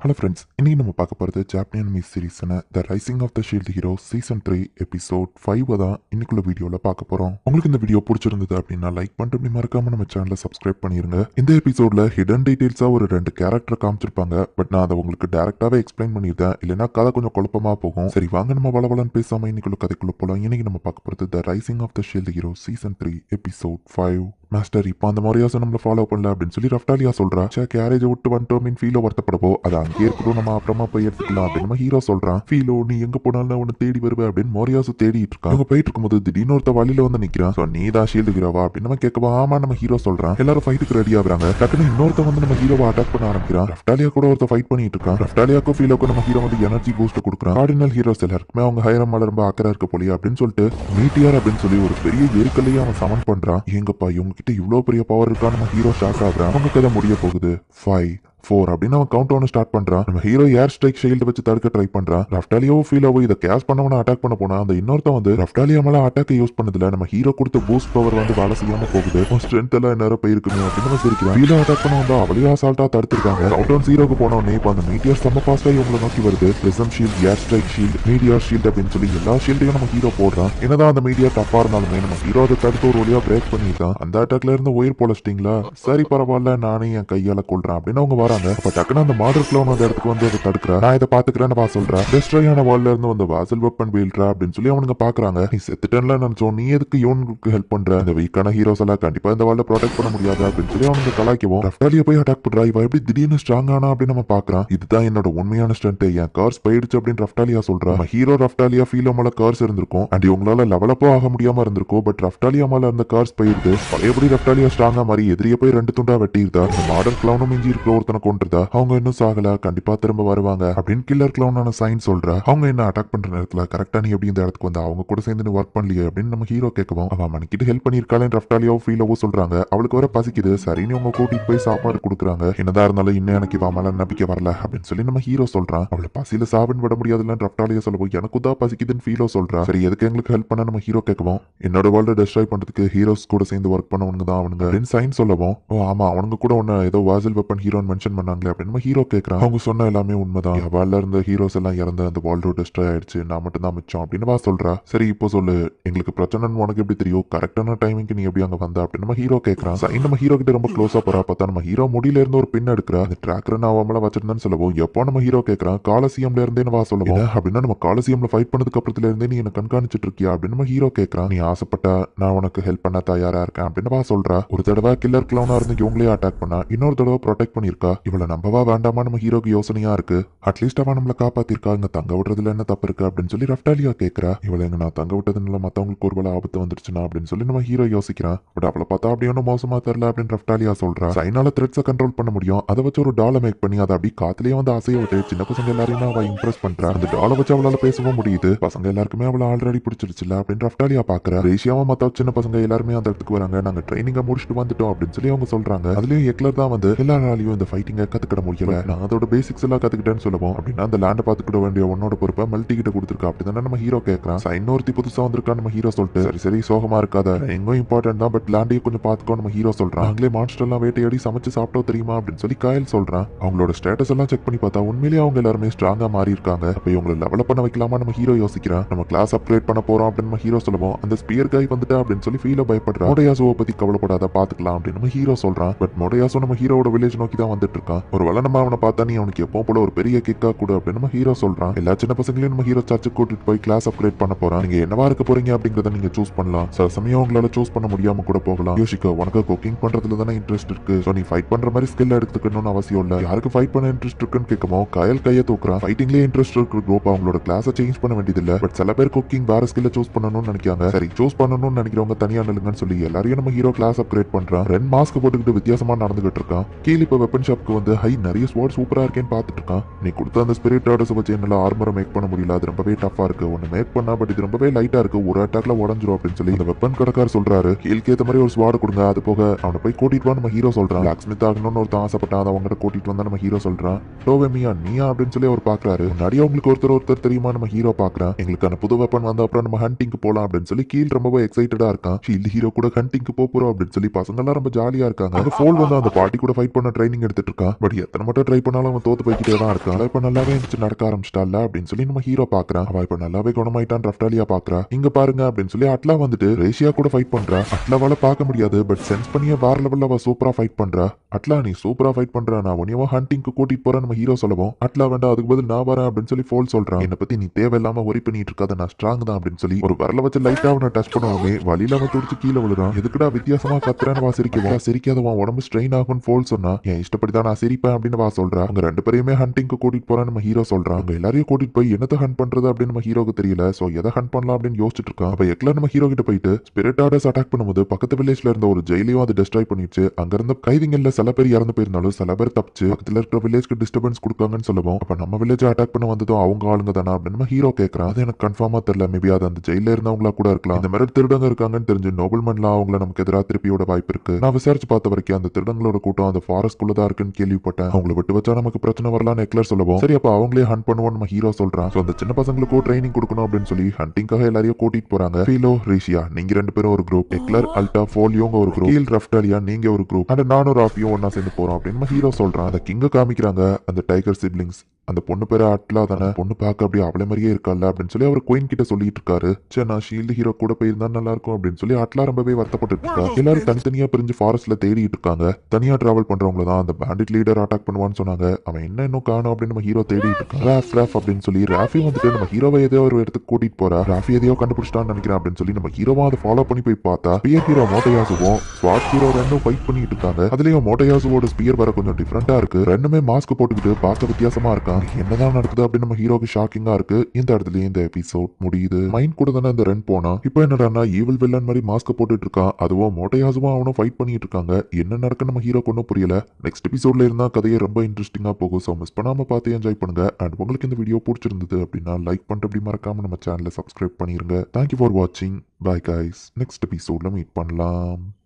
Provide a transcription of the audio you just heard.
Hello friends இன்னைக்கு நம்ம பார்க்க போகிறது ஜாப்பனியன் மிஸ் சீரீஸான the rising of the shield hero season three episode five தான் இன்னைக்குள்ள வீடியோவில் பார்க்க போகிறோம் உங்களுக்கு இந்த வீடியோ பிடிச்சிருந்தது அப்படின்னா லைக் பண்ணிட்டு இப்படி மறக்காம நம்ம சேனலை சப்ஸ்கிரைப் பண்ணிருங்க. இந்த எபிசோடில் ஹிடன் டீடைல்ஸாக ஒரு ரெண்டு கேரக்டர் காமிச்சிருப்பாங்க. பட் நான் அதை உங்களுக்கு டேரக்டாகவே எக்ஸ்பிளைன் பண்ணியிருந்தேன் இல்லைன்னா கதை கொஞ்சம் குழப்பமாக போகும். சரி வாங்க நம்ம வளவலன்னு பேசாமல் இன்னைக்குள்ள கதைக்குள்ள போகலாம் இன்னைக்கு நம்ம பார்க்க போகிறது the rising of the shield hero season three episode five master இப்போ அந்த மொரியாசை நம்மள ஃபாலோ பண்ணல அப்படின்னு சொல்லி ரஃப்டாலியா சொல்றா. சே கேரேஜ் விட்டு வந்துட்டோம் மீன் ஃபீலோ வருத்தப்படவோ? அது அங்கே இருக்கட்டும் நம்ம அப்புறமா போய் எடுத்துக்கலாம் அப்படின்னு நம்ம ஹீரோ சொல்றான் ஃபீலோ நீ எங்க போனாலும் உன்னை தேடி வருவேன் அப்படின்னு மோரியாசு தேடிட்டு இருக்கான் அவங்க போயிட்டு இருக்கும்போது திடீர்னு ஒருத்த வழியில வந்து நிக்கிறான். ஸோ நீ தான் ஷீல்டு ஹீரோவா அப்படின்னு நம்ம கேட்கவா? ஆமா நம்ம ஹீரோ சொல்றான். எல்லாரும் ஃபைட்டுக்கு ரெடி ஆகுறாங்க. டக்குனு இன்னொருத்த வந்து நம்ம ஹீரோவை அட்டாக் பண்ண ஆரம்பிக்கிறான். ரஃப்டாலியா கூட ஒருத்த ஃபைட் பண்ணிட்டு இருக்கான். ரஃப்டாலியாக்கும் ஃபீலோக்கும் நம்ம ஹீரோ வந்து எனர்ஜி பூஸ்ட் கொடுக்குறான். கார்டினல் ஹீரோஸ் எல்லாருக்குமே அவங்க ஹைரம் மேல ரொம்ப அக்கறை இருக்க போலியா அப்படின்னு சொல்லிட்டு மீட்டியார் அப்படின்னு சொல்லி ஒரு பெரிய எருக்கல்லையே அவன் சமன் பண்றான். எங்கப்பா இவங்க கிட்ட இவ்வளோ பெரிய பவர் இருக்கா? நம்ம ஹீரோ ஷாக் ஆகுறான். அவங்க கதை முடிய போகுது? ஃபைவ் ஃபோர் அப்படின்னு அவன் கவுண்ட் ஒன்று ஸ்டார்ட் பண்றான். நம்ம ஹீரோ ஏர் ஸ்ட்ரைக் ஷீல்டு வச்சு தடுக்க ட்ரை பண்றான். ரஃப்டாலியோ ஃபீலோவோ இதை கேஸ் பண்ணவன அட்டாக் பண்ண போனா அந்த இன்னொருத்த வந்து ரஃப்டாலியா மேல அட்டாக் யூஸ் பண்ணதுல நம்ம ஹீரோ கொடுத்த பூஸ்ட் பவர் வந்து வேலை செய்யாம போகுது. ஸ்ட்ரென்த் எல்லாம் நேரம் போயிருக்கணும் அப்படின்னு சிரிக்கிறான் ஹீரோ அட்டாக் பண்ண வந்தா அவளையும் அசால்ட்டா தடுத்துருக்காங்க. கவுண்ட் ஒன் ஜீரோக்கு போனோடனே இப்போ அந்த மீடியர் செம்ம ஃபாஸ்டா இவங்களை நோக்கி வருது. Prism shield air strike shield media shield அப்படின்னு சொல்லி எல்லா ஷீல்டையும் நம்ம ஹீரோ போடுறான். என்னதான் அந்த மீடியா டப்பா இருந்தாலுமே நம்ம ஹீரோ அதை தடுத்து ஒரு வழியா பிரேக் பண்ணிட்டான் அந்த அட்டாக்ல இருந்து உயிர் பொழச்சிட்டீங்களா சரி பரவாயில்ல நானே என் கையால கொள்றேன் அப்படின்னு அவங்க வராங்க அப்ப டக்குன்னு அந்த மாடல் கிளோன் அந்த இடத்துக்கு வந்து அதை தடுக்கிறா. நான் இதை பாத்துக்கிறேன்னு வா சொல்றேன் டெஸ்ட்ராயான வால்ல இருந்து வந்த வாசல் வெப்பன் வீழ்றா அப்படின்னு சொல்லி அவனுங்க பாக்குறாங்க. நீ செத்துட்டேன்ல நினைச்சோம். நீ எதுக்கு இவனுக்கு ஹெல்ப் பண்ற? அந்த வீக்கான ஹீரோஸ் எல்லாம் கண்டிப்பா இந்த வால்ல ப்ரொடெக்ட் பண்ண முடியாது அப்படின்னு சொல்லி அவனுங்க கலாய்க்கவும். ரஃப்டாலியா போய் அட்டாக் பண்றா. இவ எப்படி திடீர்னு ஸ்ட்ராங் ஆனா அப்படின்னு நம்ம பாக்குறான். இதுதான் என்னோட உண்மையான ஸ்ட்ரென்த் என் கார்ஸ் போயிடுச்சு அப்படின்னு ரஃப்டாலியா சொல்றா. ஹீரோ ரஃப்டாலியா ஃபீலோ மேல கார்ஸ் இருந்திருக்கும். அண்ட் இவங்களால லெவலப்போ ஆக முடியாம இருந்திருக்கும். பட் ரஃப்டாலியா மேல இருந்த கார்ஸ் போயிருது பழையபடி ரஃப்டாலியா ஸ்ட்ராங்கா மாதிரி எதிரிய போய் ரெண்டு துண்டா வெட்டியிருந்தா. இந்த மாடல் கிளவுனும் மிஞ்சி இருக்கிற ஒருத்தனை கொண்டுருதா அவங்க இன்னும் சாகல கண்டிப்பா திரும்ப வருவாங்க. அப்படின்னு கில்லர் கிளவுனான சைன் சொல்ற அவங்க என்ன அட்டாக் பண்ற நேரத்துல கரெக்டா நீ எப்படி இந்த இடத்துக்கு வந்தா? அவங்க கூட சேர்ந்து ஒர்க் பண்ணலையே அப்படின்னு நம்ம ஹீரோ கேட்கவும் அவன் மணிக்கிட்டு ஹெல்ப் பண்ணிருக்காளே ரஃப்டாலியோ ஃபீலோவோ சொல்றாங்க. அவளுக்கு வர பசிக்குது. சரின்னு அவங்க கூட்டிட்டு போய் சாப்பாடு கொடுக்குறாங்க. என்னதான் இருந்தாலும் இன்னும் எனக்கு இவன் மேல நம்பிக்கை வரல அப்படின்னு சொல்லி நம்ம ஹீரோ சொல்றான். அவளை பசியில சாப்பின்னு விட முடியாதுன்னு ரஃப்டாலியோ சொல்லவும் எனக்கு தான் பசிக்குதுன்னு ஃபீலோ சொல்றா. சரி எதுக்கு எங்களுக்கு ஹெல்ப் பண்ண? நம்ம ஹீரோ கேட்கவும் என்னோட வேர்ல்டு டெஸ்ட்ராய் பண்றதுக்கு ஹீரோஸ் கூட சேர்ந்து ஒர்க் பண்ணவனுங்க தான் அவனுங்க. அப்படின்னு சைன் சொல்லவும் ஓ ஆமா அவனுங்க கூட ஒன்னு ஏதோ வாசல் வெப்பன் ஹீரோன்னு மென்ஷன் பண்ணாங்களே அப்படின்னு நம்ம ஹீரோ கேட்கறான் அவங்க சொன்ன எல்லாமே உண்மைதான். வால்ல இருந்த ஹீரோஸ் எல்லாம் இறந்து அந்த வேர்ல்டு டெஸ்ட்ராய் ஆயிடுச்சு. நான் மட்டும் தான் மிச்சம் அப்படின்னு வா சொல்றா. சரி இப்போ சொல்லு. எங்களுக்கு பிரச்சனைன்னு உனக்கு எப்படி தெரியும்? கரெக்டான டைமிங்க்கு நீ எப்படி அங்க வந்த அப்படின்னு நம்ம ஹீரோ கேட்கறான் நம்ம ஹீரோ கிட்ட ரொம்ப க்ளோஸா போறா. பார்த்தா நம்ம ஹீரோ முடியில இருந்து ஒரு பின் எடுக்கிறா. அந்த ட்ராக்கர் நான் மேல வச்சிருந்தேன்னு சொல்லவும் எப்போ நம்ம ஹீரோ கேட்கறான் காலசியம்ல இருந்தே வா சொல்லுவோம். அப்படின்னா நம்ம காலசியம்ல ஃபைட் பண்ணதுக்கு அப்புறத்துல இருந்தே நீ என்ன கண்காணிச்சிட்டு இருக்கியா அப்படின்னு நம்ம ஹீரோ கேட்கறான் நீ ஆசைப்பட்டா நான் உனக்கு ஹெல்ப் பண்ண தயாரா இருக்கேன் அப்படின்னு வா சொல்றா. ஒரு தடவை கில்லர் கிளவுனா இருந்து இவங்களே அட்டாக் பண்ணா இன்னொரு தடவை ப்ரொடெக்ட் பண்ணிருக்கா இவளை நம்பவா வேண்டாமா? நம்ம ஹீரோக்கு யோசனையா இருக்கு. அட்லீஸ்ட் அவன் நம்மள காப்பாத்திருக்கா. இங்க தங்க விடுறதுல என்ன தப்பு இருக்கு அப்படின்னு சொல்லி ரஃப்டாலியா கேட்கறா இவளை எங்க நான் தங்க விட்டதுனால மத்தவங்களுக்கு ஒரு வேலை ஆபத்து வந்துருச்சுனா அப்படின்னு சொல்லி நம்ம ஹீரோ யோசிக்கிறான். பட் அவளை பார்த்தா அப்படி ஒன்றும் மோசமா தெரியல அப்படின்னு ரஃப்டாலியா சொல்றா. சைனால த்ரெட்ஸை கண்ட்ரோல் பண்ண முடியும். அதை வச்சு ஒரு டாலை மேக் பண்ணி அதை அப்படி காத்துலயே வந்து அசைய விட்டு சின்ன பசங்க எல்லாரையும் அவ இம்ப்ரெஸ் பண்றா. அந்த டாலை வச்சு அவளால பேசவும் முடியுது. பசங்க எல்லாருக்குமே அவளை ஆல்ரெடி பிடிச்சிருச்சுல அப்படின்னு ரஃப்டாலியா பாக்குறா. ரேஷியாவும் மத்த சின்ன பசங்க எல்லாருமே அந்த இடத்துக்கு வராங்க. நாங்க ட்ரைனிங்க முடிச்சுட்டு வந்துட்டோம் அப்படின்னு சொல்லி அவங்க சொல்றாங்க. அதுலயும் எக்லர் தான் வந்து எல்லாராலையும் இந்த ஃபைட்டிங்க கத்துக்கிட முடியல. நான் அதோட பேசிக்ஸ் எல்லாம் கத்துக்கிட்டேன்னு சொல்லுவோம் அப்படின்னா அந்த லேண்டை பாத்துக்கிட வேண்டிய உன்னோட பொறுப்பை மல்டி கிட்ட கொடுத்துருக்கா. அப்படிதானே நம்ம ஹீரோ கேட்கறான் இன்னொருத்தி புதுசா வந்திருக்கா நம்ம ஹீரோ சொல்லிட்டு. சரி சரி சோகமா இருக்காத. எங்கும் இம்பார்ட்டன்ட் தான் பட் லேண்டையும் கொஞ்சம் பாத்துக்கோ நம்ம ஹீரோ சொல்றான். நாங்களே மான்ஸ்டர் எல்லாம் வேட்டையாடி சமைச்சு சாப்பிட்டோம் தெரியுமா? அப்படின்னு சொல்லி காயல் சொல்றான். அவங்களோட ஸ்டேட்டஸ் எல்லாம் செக் பண்ணி பார்த்தா உண்மையிலேயே அவங்க எல்லாருமே ஸ்ட்ராங்கா மாறி இருக்காங்க. அப்ப இவங்களை லெவலப் பண்ண வைக்கலாமா? நம்ம ஹீரோ யோசிக்கிறான். நம்ம கிளாஸ் அப்கிரேட் பண்ண போறோம் அப்படின்னு நம்ம ஹீரோ சொல்லுவோம் அந்த ஸ்பியர் காய் வந்துட்டா அப்படின்னு சொல்லி ஃபீல பயப்படுறான். மோடையாசுவை பத்தி கவலைப்படாத பாத்துக்கலாம் அப்படின்னு நம்ம ஹீரோ சொல்றான். பட் மோடையாசு நம்ம ஹீரோட வில்லேஜ் நோக்கி தான் வந்துட்டு இருக்கான் ஒரு வேலை நம்ம அவனை பார்த்தா நீ அவனுக்கு எப்போ போல ஒரு பெரிய கிக்கா கூட அப்படின்னு நம்ம ஹீரோ சொல்றான். எல்லா சின்ன பசங்களையும் நம்ம ஹீரோ சர்ச்சுக்கு கூட்டிட்டு போய் கிளாஸ் அப்கிரேட் பண்ண போறான். நீங்க என்னவா இருக்க போறீங்க அப்படிங்கறத நீங்க சூஸ் பண்ணலாம். சில சமயம் உங்களால சூஸ் பண்ண முடியாம கூட போகலாம். யோசிக்க உனக்கு குக்கிங் பண்றதுல தானே இன்ட்ரெஸ்ட் இருக்கு. சோ நீ ஃபைட் பண்ற மாதிரி ஸ்கில் எடுத்துக்கணும்னு அவசியம் இல்ல. யாருக்கு ஃபைட் பண்ண இன்ட்ரெஸ்ட் இருக்குன்னு கேட்கமோ? கயல் கையை தூக்குறான். ஃபைட்டிங்லேயே இன்ட்ரெஸ்ட் இருக்கிற குரூப் அவங்களோட கிளாஸை சேஞ்ச் பண்ண வேண்டியது இல்ல பட் சில பேர் குக்கிங் வேற ஸ்கில்ல சூஸ் பண்ணணும்னு நினைக்காங்க சரி சூஸ் பண்ணணும்னு நினைக்கிறவங்க தனியா நிலுங்கன்னு சொல்லி எல்லாரையும் நம்ம ஹீரோ கிளாஸ் அப்கிரேட் பண்றான். ரெண்டு மாஸ்க் போட்டுக்கிட்டு வித்தியாசமா நடந்துகிட்டு இருக்கான். கீழே இப்போ வெப்பன் ஷாப்க்கு வந்து ஹை நிறைய ஸ்வாட் சூப்பராக இருக்கேன்னு பார்த்துட்டு இருக்கான் நீ கொடுத்த அந்த ஸ்பிரிட் ஆர்டர்ஸ் வச்சு என்னால் ஆர்மரை மேக் பண்ண முடியல. அது ரொம்பவே டஃபாக இருக்கு. ஒன்று மேக் பண்ணா பட் இது ரொம்பவே லைட்டாக இருக்கு. ஒரு அட்டாக்ல உடஞ்சிரும் அப்படின்னு சொல்லி இந்த வெப்பன் கடைக்கார் சொல்றாரு. ஹீல்க்கு ஏற்ற மாதிரி ஒரு ஸ்வாட் கொடுங்க. அது போக அவனை போய் கூட்டிட்டு வா நம்ம ஹீரோ சொல்றான். பிளாக் ஸ்மித் ஆகணும்னு ஒருத்தன் ஆசைப்பட்டான். அதை அவங்ககிட்ட கூட்டிட்டு வந்தா நம்ம ஹீரோ சொல்றான். டோவே மியா நீயா? அப்படின்னு சொல்லி அவர் பாக்குறாரு முன்னாடியே உங்களுக்கு ஒருத்தர் ஒருத்தர் தெரியுமா? நம்ம ஹீரோ பாக்குறான் எங்களுக்கான புது வெப்பன் வந்த அப்புறம் நம்ம ஹண்டிங்க்கு போலாம் அப்படின்னு சொல்லி கீழ் ரொம்பவே எக்ஸைட்டடா இருக்கான். ஷீல்டு ஹீரோ கூட ஹண்டிங்க்கு போறோம் அப்படின்னு சொல்லி பசங்க எல்லாம் ரொம்ப ஜாலியா இருக்காங்க. அந்த ஃபோல் வந்து அந்த பாட்டி கூட ஃபைட் பண்ண ட்ரைனிங் எடுத்துட்டு பார்த்துட்டு பட் எத்தனை மட்டும் ட்ரை பண்ணாலும் அவன் தோத்து போய்கிட்டே தான் இருக்கான். இப்ப நல்லாவே இருந்துச்சு நடக்க ஆரம்பிச்சிட்டால அப்படின்னு சொல்லி நம்ம ஹீரோ பாக்குறான். அவ இப்ப நல்லாவே குணமாயிட்டான் ரஃப்டாலியா பாக்குறா. இங்க பாருங்க அப்படின்னு சொல்லி அட்லா வந்துட்டு ரேஷியா கூட ஃபைட் பண்றா. அட்லாவால பார்க்க முடியாது. பட் சென்ஸ் பண்ணியே வேற லெவல்ல அவ சூப்பரா ஃபைட் பண்றா. அட்லா நீ சூப்பரா ஃபைட் பண்ற. நான் உனியவா ஹண்டிங்க்கு கூட்டிட்டு போறேன் நம்ம ஹீரோ சொல்லவும். அட்லா வேண்டாம். அதுக்கு பதில் நான் வரேன் அப்படின்னு சொல்லி ஃபோல் சொல்றான். என்ன பத்தி நீ தேவையில்லாம ஒரி பண்ணிட்டு இருக்காத. நான் ஸ்ட்ராங் தான் அப்படின்னு சொல்லி ஒரு வரல வச்சு லைட்டா அவனை டச் பண்ணுவாங்க வழியில அவன் துடிச்சு கீழே விழுறான். எதுக்குடா வித்தியாசமா கத்துறான்னு வா சிரிக்கவா சிரிக்காத உடம்பு ஸ்ட்ரெயின் ஆகும்னு ஃபோல் சொன்னா என் இஷ்டப்படி தான் நான் சிரிப்பேன் அப்படின்னு வா சொல்றா. அவங்க ரெண்டு பேரையுமே ஹண்டிங்க்கு கூட்டிட்டு போறேன் நம்ம ஹீரோ சொல்றான் அவங்க எல்லாரையும் கூட்டிட்டு போய் என்னத்தை ஹண்ட் பண்றது அப்படின்னு நம்ம ஹீரோக்கு தெரியல. சோ எதை ஹண்ட் பண்ணலாம் அப்படின்னு யோசிச்சுட்டு இருக்கான். அப்ப எக்லா நம்ம ஹீரோ கிட்ட போயிட்டு ஸ்பிரிட் ஆர்டர்ஸ் அட்டாக் பண்ணும்போது பக்கத்து வில்லேஜ்ல இருந்த ஒரு ஜெயிலையும் அது டெஸ்ட்ராய் பண்ணிடுச்சு. அங்க இருந்த கைதிங்கள்ல சில பேர் இறந்து போயிருந்தாலும் சில பேர் தப்பிச்சு பக்கத்துல இருக்கிற வில்லேஜ்க்கு டிஸ்டர்பன்ஸ் கொடுக்காங்கன்னு சொல்லுவோம் அப்ப நம்ம வில்லேஜ் அட்டாக் பண்ண வந்ததும் அவங்க ஆளுங்க தானா அப்படின்னு நம்ம ஹீரோ கேட்கறான் அது எனக்கு கன்ஃபார்மா தெரியல. மேபி அது அந்த ஜெயில இருந்தவங்களா கூட இருக்கலாம். இந்த மாதிரி திருடங்க இருக்காங்கன்னு தெரிஞ்சு நோபல்மன்லாம் அவங்கள நமக்கு எதிராக திருப்பியோட வாய்ப்பு இருக்கு. நான் விசாரிச்சு பார்த்த வரைக்கும் அந்த திருடங்களோட கூட்டம் அந்த ஃபாரஸ்ட் குள்ள தான் இருக்குன்னு கேள்விப்பட்டேன். அவங்கள விட்டு வச்சா நமக்கு பிரச்சனை வரலாம்னு எக்லர் சொல்லவும். சரி அப்ப அவங்களே ஹண்ட் பண்ணுவோம் நம்ம ஹீரோ சொல்றான். So, அந்த சின்ன பசங்களுக்கும் ட்ரைனிங் கொடுக்கணும் அப்படின்னு சொல்லி ஹண்டிங்காக எல்லாரையும் கூட்டிட்டு போறாங்க. ஃபீலோ ரீஷியா நீங்க ரெண்டு பேரும் ஒரு குரூப் எக்லர் அல்டா ஃபோலியோங்க ஒரு குரூப் கீல் ரஃப்டாலியா நீங்க ஒரு குரூப் அண்ட் நானும் ராஃபியும் ஒன்னா சேர்ந்து போறோம் அப்படின்னு நம்ம ஹீரோ சொல்றான். அந்த கிங்க காமிக்கிறாங்க. அந்த டைகர் சிப்ளிங்ஸ் அந்த பொண்ணு பேர் அட்லா தானே? பொண்ணு பார்க்க அப்படியே அவளை மாதிரியே இருக்கால அப்படின்னு சொல்லி அவர் கோயின் கிட்ட சொல்லிட்டு இருக்காரு. சே நான் ஷீல்டு ஹீரோ கூட போயிருந்தா நல்லா இருக்கும் அப்படின்னு சொல்லி அட்லா ரொம்பவே வருத்தப்பட்டு இருக்கா. எல்லாரும் தனித்தனியா பிரிஞ்சு ஃபாரஸ்ட்ல தேடிட்டு இருக்காங்க. தனியா டிராவல் பண்றவங்க தான் அந்த பேண்டிட் லீடர் அட்டாக் பண்ணுவான்னு சொன்னாங்க. அவன் என்ன இன்னும் காணும் அப்படின்னு நம்ம ஹீரோ தேடிட்டு இருக்கான். ராஃப் ராஃப் அப்படின்னு சொல்லி ராஃபி வந்துட்டு நம்ம ஹீரோவை ஏதோ ஒரு இடத்துக்கு கூட்டிட்டு போறா. ராஃபி எதையோ கண்டுபிடிச்சிட்டான்னு நினைக்கிறேன் அப்படின்னு சொல்லி நம்ம ஹீரோவா அதை ஃபாலோ பண்ணி போய் பார்த்தா பியர் ஹீரோ மோட்டையாசுவும் ஸ்வாட் ஹீரோ ரெண்டும் ஃபைட் பண்ணிட்டு இருக்காங்க. அதுலயும் மோட்டையாசுவோட ஸ்பியர் வர கொஞ்சம் டிஃப்ரெண்டா இருக்கு. ரெண்டுமே மாஸ்க் போட்டுக்கிட்டு பார்க்க வித்தியாசமா இருக்கான். என்னதான் நடக்குது அப்படின்னு நம்ம ஹீரோக்கு ஷாக்கிங்கா இருக்கு. இந்த இடத்துல இந்த எபிசோட் முடியுது. மைண்ட் கூட தானே இந்த ரன் போனா? இப்போ என்னடா ஈவில் வில்லன் மாதிரி மாஸ்க் போட்டுட்டு இருக்கான் அதுவும் மோட்டையாசுவும் அவனும் ஃபைட் பண்ணிட்டு இருக்காங்க. என்ன நடக்குன்னு நம்ம ஹீரோ ஒன்றும் புரியல. நெக்ஸ்ட் எபிசோட்ல இருந்தா கதையை ரொம்ப இன்ட்ரெஸ்டிங்கா போகும். ஸோ மிஸ் பண்ணாம பார்த்து என்ஜாய் பண்ணுங்க. அண்ட் உங்களுக்கு இந்த வீடியோ பிடிச்சிருந்தது அப்படின்னா லைக் பண்ணிட்டு அப்படி மறக்காம நம்ம சேனலை சப்ஸ்கிரைப் பண்ணிருங்க. தேங்க்யூ ஃபார் வாட்சிங் பாய் கைஸ் நெக்ஸ்ட் எபிசோட்ல மீட் பண்ணலாம்.